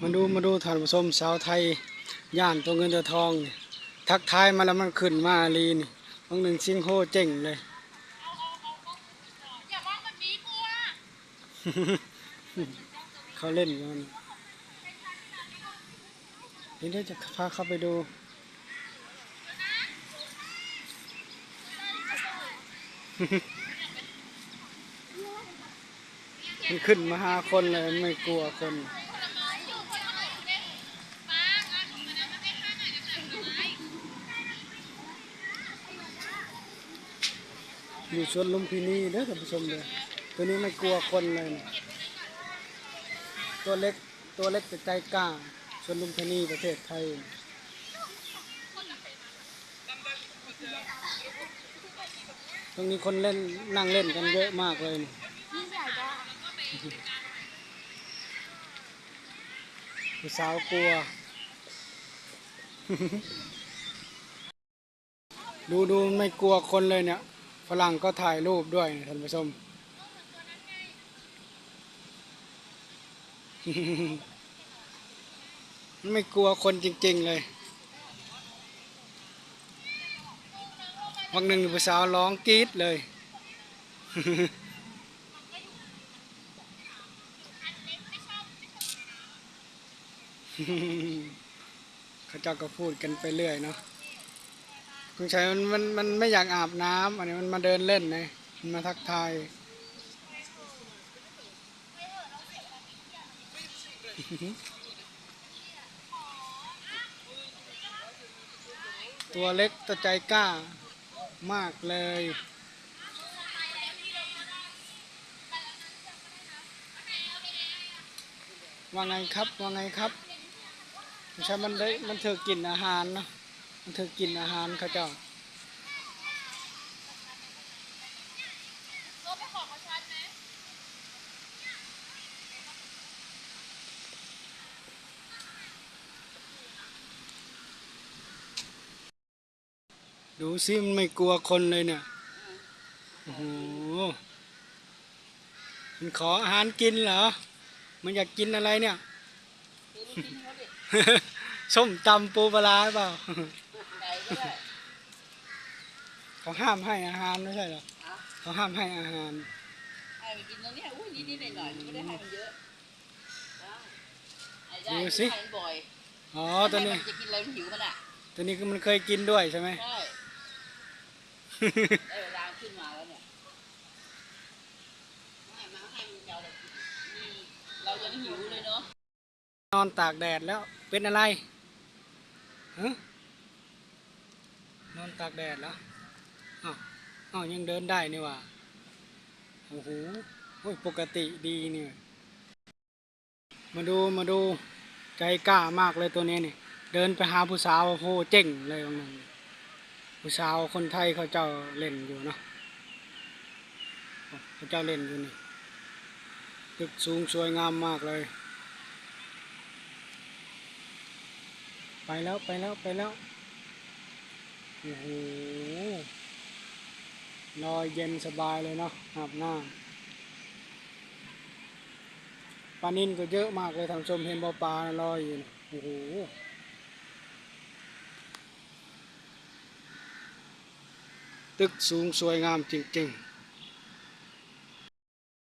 มาดูมาดูท่านผู้ชมสาวไทย ย่านตัวเงินตัวทองนี่ทักทายมาแล้วมันขึ้นมาลีนี่บางหนึ่งซิงโฮเจ๋งเลยเขาเล่นกันเดี๋ยวจะพาเข้าไปดูมันขึ้นมาหาคนเลยไม่กลัวคน ผลไม้อยู่ผลไม้อยู่เนี่ยป้างานของมันนะมันไม่ค่าหน่อยนะผลไม้ อยู่สวนลุมพินีเด้อท่านผู้ชมเลยตัวนี้ไม่กลัวคนเลยนะตัวเล็กตัวเล็กแต่ใจกล้าสวนลุมพินีประเทศไทยตรงนี้คนเล่นนั่งเล่นกันเยอะมากเลยนี่ผู้สาวกลัว ดูดูไม่กลัวคนเลยเนี่ย ฝรั่งก็ถ่ายรูปด้วยท่านผู้ชมไม่กลัวคนจริง ๆ เลย วันหนึ่งผู้สาวร้องกรี๊ดเลย เขาเจ้าก็พูดกันไปเรื่อยเนาะ คุณชายมันมันมันไม่อยากอาบน้ำอันนี้มันมาเดินเล่นไงมันมาทักทายตัวเล็กแตัวใจกล้ามากเลยว่าไงครับว่าไงครับใช่มันได้มันเธอกินอาหารเนอะ เธอกินอาหารเขาเจ้ารถไปขอเขาชัดไหมดูซิมันไม่กลัวคนเลยเนี่ย โอ้โห มันขออาหารกินเหรอ มันอยากกินอะไรเนี่ย ส้มตำปูปลาร้าเปล่า เขาห้ามให้อาหารไม่ใช่เหรอเขาห้ามให้อาหารให้มันกินตรงเนี้ยอุ้ยนิดๆหน่อยๆไม่ได้ให้มันเยอะได้ดูได้สิให้มันบ่อยอ๋อตัวนี้ให้มันจะกินอะไรมันหิวมันอะตัวนี้ก็มันเคยกินด้วยใช่ไหมใช่ได้เวลาขึ้นมาแล้วเนี่ยให้มาให้มันเจ้าเลยนี่เรายังหิวเลยเนาะนอนตากแดดแล้วเป็นอะไรฮะ นอนตากแดดแล้วอ้าวอ้าวยังเดินได้นี่ว่าโอ้โหปกติดีเนี่ยมาดูมาดูใจกล้ามากเลยตัวนี้นี่เดินไปหาผู้สาวโอ้โหเจ๋งเลยวันนั้นผู้สาวคนไทยเขาเจ้าเล่นอยู่เนาะเขาเจ้าเล่นอยู่นี่ตึกสูงสวยงามมากเลย ไปแล้วไปแล้วไปแล้ว อ้โหลอยเย็นสบายเลยเนาะอาบน้ำปลานิ่นก็เยอะมากเลยทางชมเห็นบ่อปลาลอยอยู่นะโอ้โหตึกสูงสวยงามจริงๆ